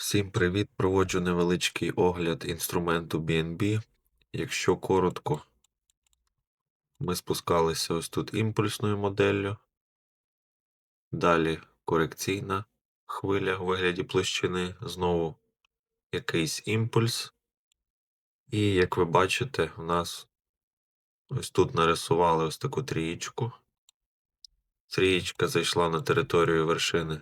Всім привіт! Проводжу невеличкий огляд інструменту BNB. Якщо коротко, ми спускалися ось тут імпульсною моделлю. Далі корекційна хвиля у вигляді площини, знову якийсь імпульс. І як ви бачите, у нас ось тут нарисували ось таку трієчку. Трієчка зайшла на територію вершини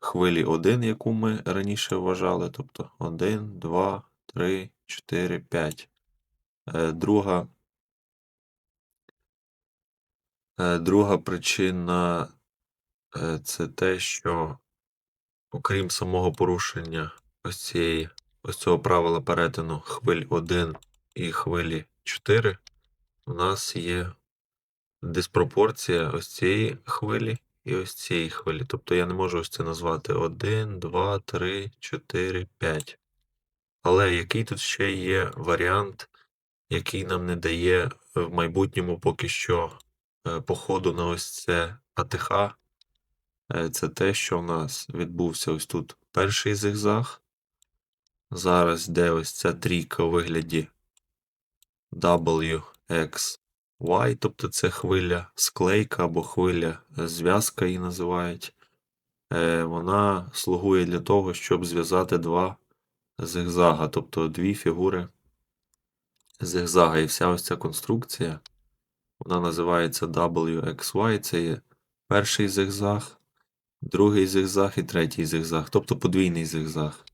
хвилі 1, яку ми раніше вважали. Тобто 1, 2, 3, 4, 5. Е, Друга, е, друга причина е, це те, що окрім самого порушення ось цієї, ось цього правила перетину хвиль 1 і хвилі 4, у нас є диспропорція ось цієї хвилі і ось цієї хвилі. Тобто я не можу ось це назвати 1, 2, 3, 4, 5. Але який тут ще є варіант, який нам не дає в майбутньому поки що е, походу на ось це АТХ, Е, це те, що в нас відбувся ось тут перший зигзаг. Зараз йде ось ця трійка у вигляді W, X, Y, тобто це хвиля склейка або хвиля е, зв'язка її називають. Е, Вона слугує для того, щоб зв'язати два зигзага, тобто дві фігури зигзага. І вся ось ця конструкція, вона називається WXY, це є перший зигзаг, другий зигзаг і третій зигзаг, тобто подвійний зигзаг.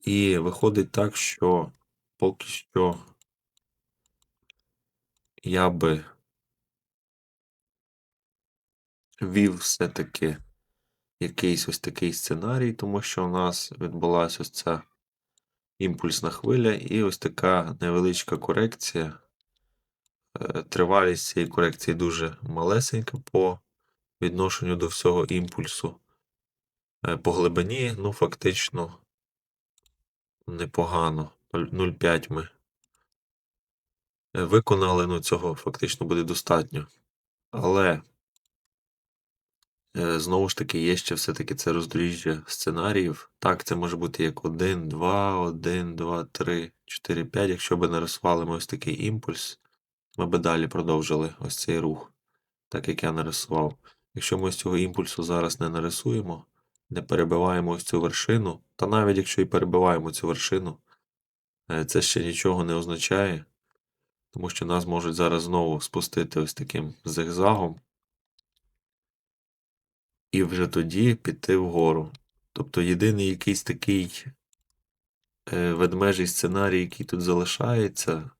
І виходить так, що поки що я би вів все-таки якийсь ось такий сценарій, тому що у нас відбулася ось ця імпульсна хвиля і ось така невеличка корекція. Е, Тривалість цієї корекції дуже малесенька по відношенню до всього імпульсу. Е, По глибині, ну, фактично непогано. 0,5 ми виконали, ну цього фактично буде достатньо. Але е, знову ж таки є ще все-таки це роздоріжжя сценаріїв. Так, це може бути як 1, 2, 1, 2, 3, 4, 5. Якщо би нарисували ми ось такий імпульс, ми би далі продовжили ось цей рух, так як я нарисував. Якщо ми ось цього імпульсу зараз не нарисуємо, не перебиваємо ось цю вершину, та навіть якщо і перебиваємо цю вершину, е, це ще нічого не означає, тому що нас можуть зараз знову спустити ось таким зигзагом, і вже тоді піти вгору. Тобто єдиний якийсь такий е, ведмежий сценарій, який тут залишається,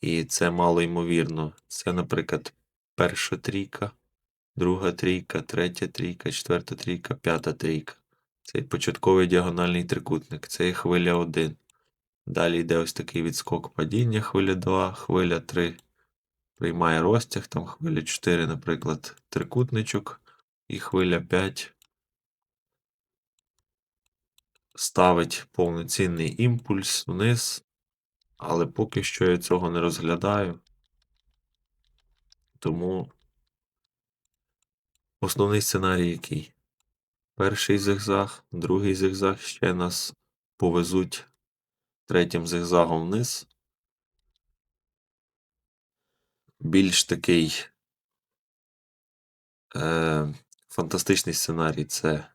і це мало ймовірно, це, наприклад, перша трійка, друга трійка, третя трійка, четверта трійка, п'ята трійка. Цей початковий діагональний трикутник, це є хвиля 1. Далі йде ось такий відскок падіння, хвиля 2, хвиля 3. Приймає розтяг, там хвиля 4, наприклад, трикутничок, і хвиля 5 ставить повноцінний імпульс вниз, але поки що я цього не розглядаю. Тому основний сценарій який? Перший зигзаг, другий зигзаг ще нас повезуть третім зигзагом вниз. Більш такий е, фантастичний сценарій це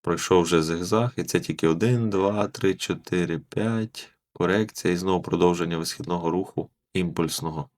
пройшов вже зигзаг, і це тільки 1, 2, 3, 4, 5, корекція і знову продовження висхідного руху імпульсного.